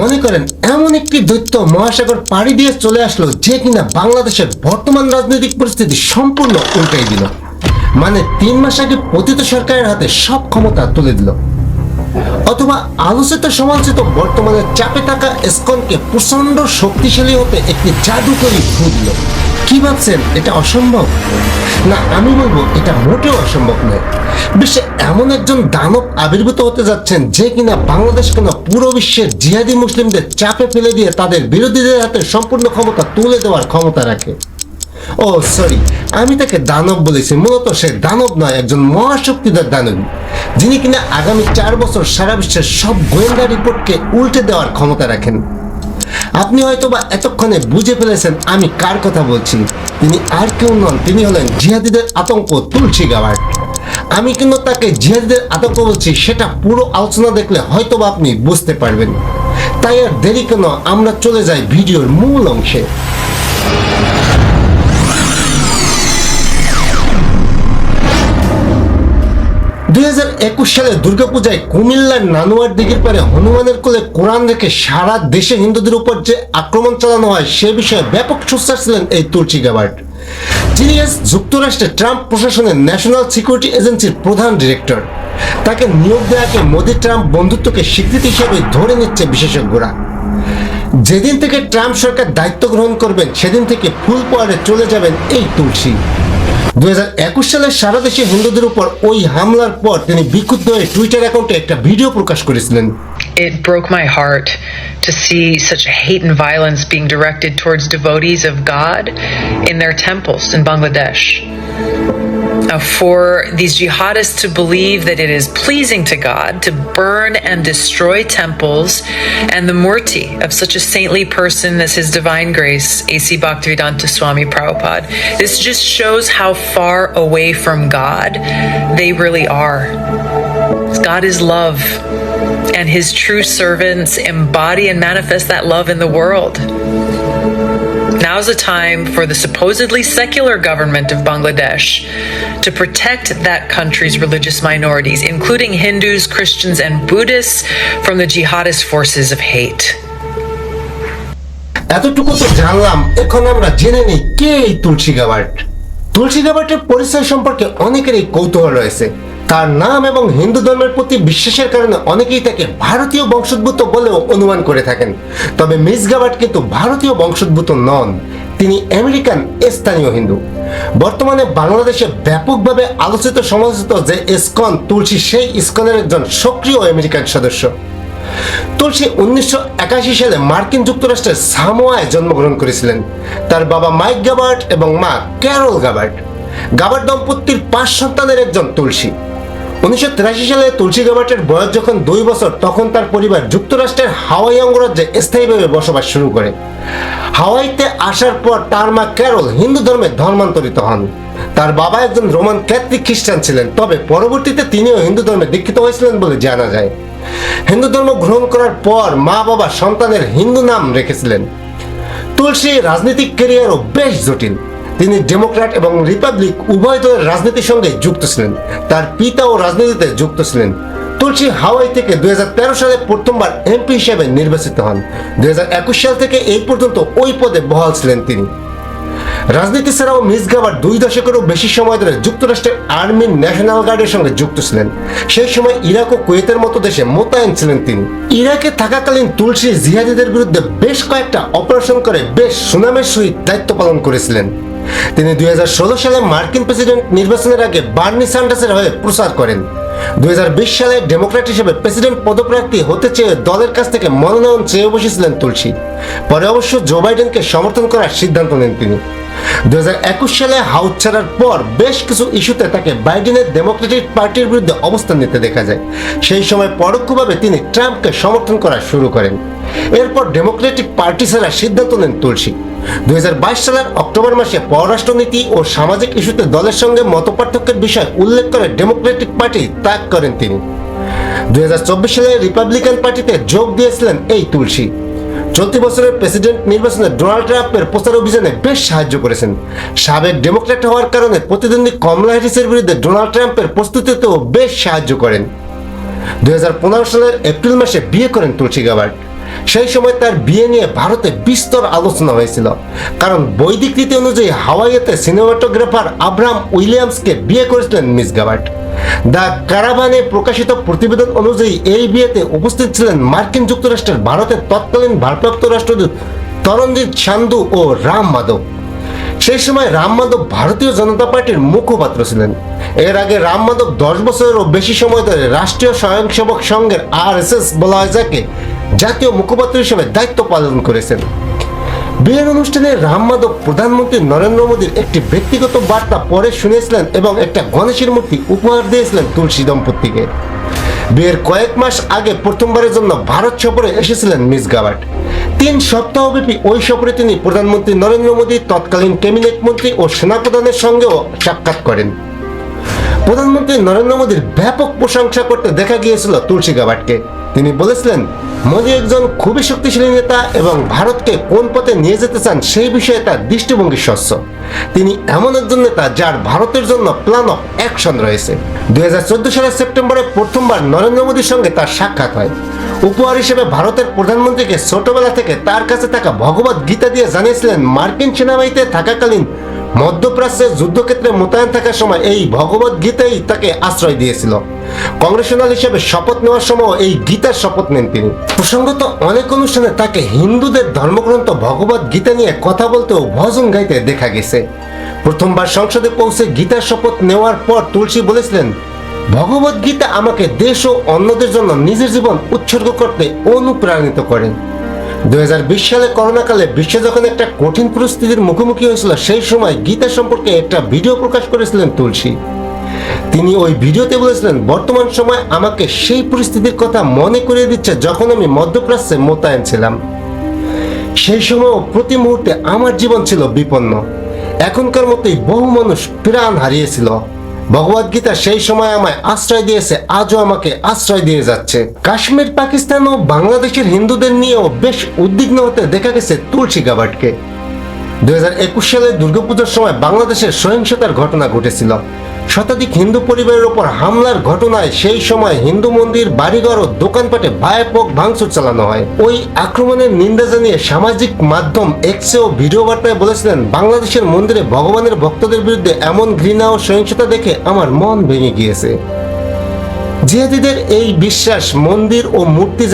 মনে করেন, এমন একটি দৈত্য মহাসাগর পাড়ি দিয়ে চলে আসলো যে কিনা বাংলাদেশের বর্তমান রাজনৈতিক পরিস্থিতি সম্পূর্ণ উল্টাই দিল। মানে তিন মাস আগে পতিত সরকারের হাতে সব ক্ষমতা তুলে দিল। অথবা আলোচিত সমালোচিত বর্তমানে চাপে থাকা এসকনকে প্রচণ্ড শক্তিশালী হতে একটি জাদুকরী ফু দিল কি ভাবছেন? এটা অসম্ভব? না, আমি বলব এটা মোটেও অসম্ভব নয়। বিশ্বে এমন একজন দানব আবির্ভূত হতে যাচ্ছেন যে কিনা বাংলাদেশ কেন পুরো বিশ্বের জিহাদি মুসলিমদের চাপে ফেলে দিয়ে তাদের বিরোধীদের হাতে সম্পূর্ণ ক্ষমতা তুলে দেওয়ার ক্ষমতা রাখে। ও সরি আমি তাকে দানব বলেছি। মূলত সে দানব নয়, একজন মহাশক্তিধর দানবী, যিনি কিনা আগামী চার বছর সারা বিশ্বের সব গোয়েন্দা রিপোর্টকে উল্টে দেওয়ার ক্ষমতা রাখেন। আপনি হয়তো বা এতক্ষণে বুঝে ফেলেছেন আমি কার কথা বলছি। তিনি আর কেউ নন, তিনি হলেন জিহাদিদের আতঙ্ক তুলসী গাওয়ার্ড আমি কিন্তু তাকে জিহাদিদের আতঙ্ক বলছি, সেটা পুরো আলোচনা দেখলে হয়তো বা আপনি বুঝতে পারবেন। তাই আর দেরি কেন, আমরা চলে যাই ভিডিওর মূল অংশে। দুই হাজার একুশ সালে দুর্গাপূজায় কুমিল্লার নানুয়ার দিঘির পারে হনুমানের কোলে কোরআন রেখে সারা দেশে হিন্দুদের উপর যে আক্রমণ চালানো হয়, সে বিষয়ে ব্যাপক সোচ্চার ছিলেন এই তুলসী গাবার্ড যিনি যুক্তরাষ্ট্রে ট্রাম্প প্রশাসনের ন্যাশনাল সিকিউরিটি এজেন্সির প্রধান ডিরেক্টর। তাকে নিয়োগ দেওয়াকে মোদি ট্রাম্প বন্ধুত্বকে স্বীকৃতি হিসেবে ধরে নিচ্ছে বিশেষজ্ঞরা। যেদিন থেকে ট্রাম্প সরকার দায়িত্ব গ্রহণ করবেন, সেদিন থেকে ফুল পাওয়ারে চলে যাবেন এই তুলসী দুই হাজার একুশ সালে সারা দেশে হিন্দুদের উপর ওই হামলার পর তিনি বিক্ষুব্ধ হয়ে টুইটার অ্যাকাউন্টে একটা ভিডিও প্রকাশ করেছিলেন It broke my heart to see such hate and violence being directed towards devotees of God in their temples in Bangladesh. Now, for these jihadists to believe that it is pleasing to God to burn and destroy temples and the murti of such a saintly person as His Divine Grace, A.C. Bhaktivedanta Swami Prabhupada, this just shows how far away from God they really are. God is love, and his true servants embody and manifest that love in the world. Now's the time for the supposedly secular government of Bangladesh to protect that country's religious minorities, including Hindus, Christians, and Buddhists, from the jihadist forces of hate. এতটুকু তো জানলাম এখন আমরা জেনে নিই কে এই তুলসী গাবার্ট তুলসী গাবার্টের পরিচয় সম্পর্কে অনেকেরই কৌতূহল রয়েছে তার নাম এবং হিন্দু ধর্মের প্রতি বিশ্বাসের কারণে অনেকেই তাকে ভারতীয় বংশোদ্ভূত বলেও অনুমান করে থাকেন। তবে মিস গাবার্ট কিন্তু ভারতীয় বংশোদ্ভূত নন, তিনি আমেরিকান স্থানীয় হিন্দু। বর্তমানে বাংলাদেশে ব্যাপকভাবে আলোচিত সমালোচিত যে ইসকন তুলসী, সেই ইসকনের একজন সক্রিয় আমেরিকান সদস্য। তুলসী উনিশশো একাশি সালে মার্কিন যুক্তরাষ্ট্রের সামোয়ায় জন্মগ্রহণ করেছিলেন। তার বাবা মাইক গাবার্ট এবং মা ক্যারল গাবার্ট গাবার্ট দম্পতির পাঁচ সন্তানের একজন তুলসী। উনিশশো তিরাশি সালে তুলসী গাবার্টের বয়স যখন দুই বছর, তখন তার পরিবার যুক্তরাষ্ট্রের হাওয়াই অঙ্গরাজ্যে স্থায়ীভাবে বসবাস শুরু করে। হাওয়াইতে আসার পর তার মা ক্যারল হিন্দু ধর্মে ধর্মান্তরিত হন। তার বাবা একজন রোমান ক্যাথলিক খ্রিস্টান ছিলেন, তবে পরবর্তীতে তিনিও হিন্দু ধর্মে দীক্ষিত হয়েছিলেন বলে জানা যায়। হিন্দু ধর্ম গ্রহণ করার পর মা বাবা সন্তানের হিন্দু নাম রেখেছিলেন। তুলসী রাজনৈতিক ক্যারিয়ারও বেশ জটিল। তিনি ডেমোক্র্যাট এবং রিপাবলিক উভয় দলের রাজনীতির সঙ্গে যুক্ত ছিলেন। তার পিতাও রাজনীতিতে যুক্ত ছিলেন। তুলসী হাওয়াই থেকে দুই হাজার তেরো সালে প্রথমবার এমপি হিসেবে নির্বাচিত হন। দুই হাজার একুশ সাল থেকে এই পর্যন্ত ওই পদে বহাল ছিলেন তিনি। রাজনীতি ছাড়াও মিস গাবার দুই দশকেরও বেশি সময় ধরে যুক্তরাষ্ট্রের আর্মির ন্যাশনাল গার্ডের সঙ্গে যুক্ত ছিলেন। সেই সময় ইরাক ও কুয়েতের মতো দেশে মোতায়েন ছিলেন তিনি। ইরাকে থাকাকালীন তুলসী জিহাদিদের বিরুদ্ধে বেশ কয়েকটা অপারেশন করে বেশ সুনামের সহিত দায়িত্ব পালন করেছিলেন। তিনি দুই সালে মার্কিন প্রেসিডেন্ট নির্বাচনের আগে বার্নি স্যান্ডাসের হয়ে প্রচার করেন। দুই সালে ডেমোক্র্যাট হিসেবে প্রেসিডেন্ট পদপ্রার্থী হতে চেয়ে দলের কাছ থেকে মনোনয়ন চেয়ে বসেছিলেন তুলসী। পরে অবশ্য জো বাইডেনকে সমর্থন করার সিদ্ধান্ত নেন তিনি। দু সালে হাউস ছাড়ার পর বেশ কিছু ইস্যুতে তাকে বাইডেনের ডেমোক্রেটিক পার্টির বিরুদ্ধে অবস্থান নিতে দেখা যায়। সেই সময় পরোক্ষভাবে তিনি ট্রাম্পকে সমর্থন করা শুরু করেন। এরপর ডেমোক্রেটিক পার্টি ছাড়ার সিদ্ধান্ত নেন তুলসী। দুই হাজার বাইশ সালের অক্টোবর মাসে পররাষ্ট্রনীতি ও সামাজিক ইস্যুতে দলের সঙ্গে মতপার্থক্যের বিষয় উল্লেখ করে ডেমোক্রেটিক পার্টি ত্যাগ করেন তিনি। দুই হাজার চব্বিশ সালে রিপাবলিকান পার্টিতে যোগ দিয়েছিলেন এই তুলসী। চলতি বছরের প্রেসিডেন্ট নির্বাচনে ডোনাল্ড ট্রাম্পের প্রচার অভিযানে বেশ সাহায্য করেছেন। সাবেক ডেমোক্র্যাট হওয়ার কারণে প্রতিদ্বন্দ্বী কমলা হ্যারিসের বিরুদ্ধে ডোনাল্ড ট্রাম্পের প্রস্তুতিতেও বেশ সাহায্য করেন। দুই হাজার পনেরো সালের এপ্রিল মাসে বিয়ে করেন তুলসী গাবার্ড সেই সময় তার বিয়ে নিয়ে ভারতে বিস্তর আলোচনা হয়েছিল। কারণ বৈদিক রীতি অনুযায়ী হাওয়াইতে সিনেমাটোগ্রাফার আব্রাহাম উইলিয়ামসকে বিয়ে করেছিলেন মিস গাবার্ট। দ্য কারাভানে প্রকাশিত প্রতিবেদন অনুযায়ী এই বিয়েতে উপস্থিত ছিলেন মার্কিন যুক্তরাষ্ট্রের ভারতের তৎকালীন ভারপ্রাপ্ত রাষ্ট্রদূত তরণজিৎ সান্ধু ও রাম মাধব। সেই সময় রাম মাধব ভারতীয় জনতা পার্টির মুখপাত্র ছিলেন। এর আগে রাম মাধব দশ বছরেরও বেশি সময় ধরে রাষ্ট্রীয় স্বয়ংসেবক সংঘের আর বলা হয় যাকে জাতীয় মুখপাত্র হিসেবে দায়িত্ব পালন করেছেন। বিয়ের অনুষ্ঠানে রাম মাধব প্রধানমন্ত্রী নরেন্দ্র মোদীর একটি ব্যক্তিগত বার্তা পরে শুনেছিলেন এবং একটা গণেশের মূর্তি উপহার দিয়েছিলেন তুলসী দম্পতিকে। বিয়ের কয়েক মাস আগে প্রথমবারের জন্য ভারত সফরে এসেছিলেন মিস গাবার্ট তিন সপ্তাহব্যাপী ওই সফরে তিনি প্রধানমন্ত্রী নরেন্দ্র মোদী তৎকালীন ক্যাবিনেট মন্ত্রী ও সেনাপ্রধানের সঙ্গেও সাক্ষাৎ করেন। প্রধানমন্ত্রী নরেন্দ্র মোদীর ব্যাপক প্রশংসা করতে দেখা গিয়েছিল তুলসী গাবাটকে তিনি বলেছিলেন, মোদী একজন খুবই শক্তিশালী নেতা এবং ভারতকে কোন পথে নিয়ে যেতে চান সেই বিষয়ে তার দৃষ্টিভঙ্গি স্বচ্ছ। তিনি এমন একজন নেতা যার ভারতের জন্য প্ল্যান অফ অ্যাকশন রয়েছে। দুই হাজার চোদ্দ সালের সেপ্টেম্বরে প্রথমবার নরেন্দ্র মোদীর সঙ্গে তার সাক্ষাৎ হয়। উপহার হিসেবে ভারতের প্রধানমন্ত্রীকে ছোটবেলা থেকে তার কাছে থাকা ভগবত গীতা দিয়ে জানিয়েছিলেন, মার্কিন সেনাবাহিনীতে থাকাকালীন মধ্যপ্রাচ্যের যুদ্ধক্ষেত্রে মোতায়েন থাকার সময় এই ভগবত গীতাই তাকে আশ্রয় দিয়েছিল। কংগ্রেশনাল হিসেবে শপথ নেওয়ার সময় এই গীতার শপথ নেন তিনি। প্রসঙ্গত অনেক অনুষ্ঠানে তাকে হিন্দুদের ধর্মগ্রন্থ ভগবত গীতা নিয়ে কথা বলতে ও ভজন গাইতে দেখা গেছে। প্রথমবার সংসদে পৌঁছে গীতার শপথ নেওয়ার পর তুলসী বলেছিলেন, ভগবত গীতা আমাকে দেশ ও অন্যদের জন্য নিজের জীবন উৎসর্গ করতে অনুপ্রাণিত করেন। দু হাজার বিশ সালে করোনাকালে বিশ্ব যখন একটা কঠিন পরিস্থিতির মুখোমুখি হয়েছিল, সেই সময় গীতা সম্পর্কে একটা ভিডিও প্রকাশ করেছিলেন তুলসী। তিনি ওই ভিডিওতে বলেছিলেন, বর্তমান সময় আমাকে সেই পরিস্থিতির কথা মনে করিয়ে দিচ্ছে যখন আমি মধ্যপ্রাচ্যে মোতায়েন ছিলাম। সেই সময় প্রতি মুহূর্তে আমার জীবন ছিল বিপন্ন। এখনকার মতোই বহু মানুষ প্রাণ হারিয়েছিল। ভগবদ গীতা সেই সময় আমায় আশ্রয় দিয়েছে, আজও আমাকে আশ্রয় দিয়ে যাচ্ছে। কাশ্মীর, পাকিস্তান ও বাংলাদেশের হিন্দুদের নিয়েও বেশ উদ্বিগ্ন হতে দেখা গেছে তুলসী গাবাটকে দুই সালে দুর্গাপুজোর সময় বাংলাদেশের সহিংসতার ঘটনা ঘটেছিল। শতাধিক হিন্দু পরিবারের ওপর হামলার ঘটনায় সেই সময় হিন্দু মন্দির, বাড়িঘর ও দোকানপাটে ব্যাপক ভাঙচুর চালানো হয়। ওই আক্রমণের নিন্দা জানিয়ে সামাজিক মাধ্যম এক্সে ও ভিডিও বার্তায় বলেছিলেন, বাংলাদেশের মন্দিরে ভগবানের ভক্তদের বিরুদ্ধে এমন ঘৃণা ও সহিংসতা দেখে আমার মন ভেঙে গিয়েছে। জিহাদিদের এই বিশ্বাস মন্দির ও মূর্তি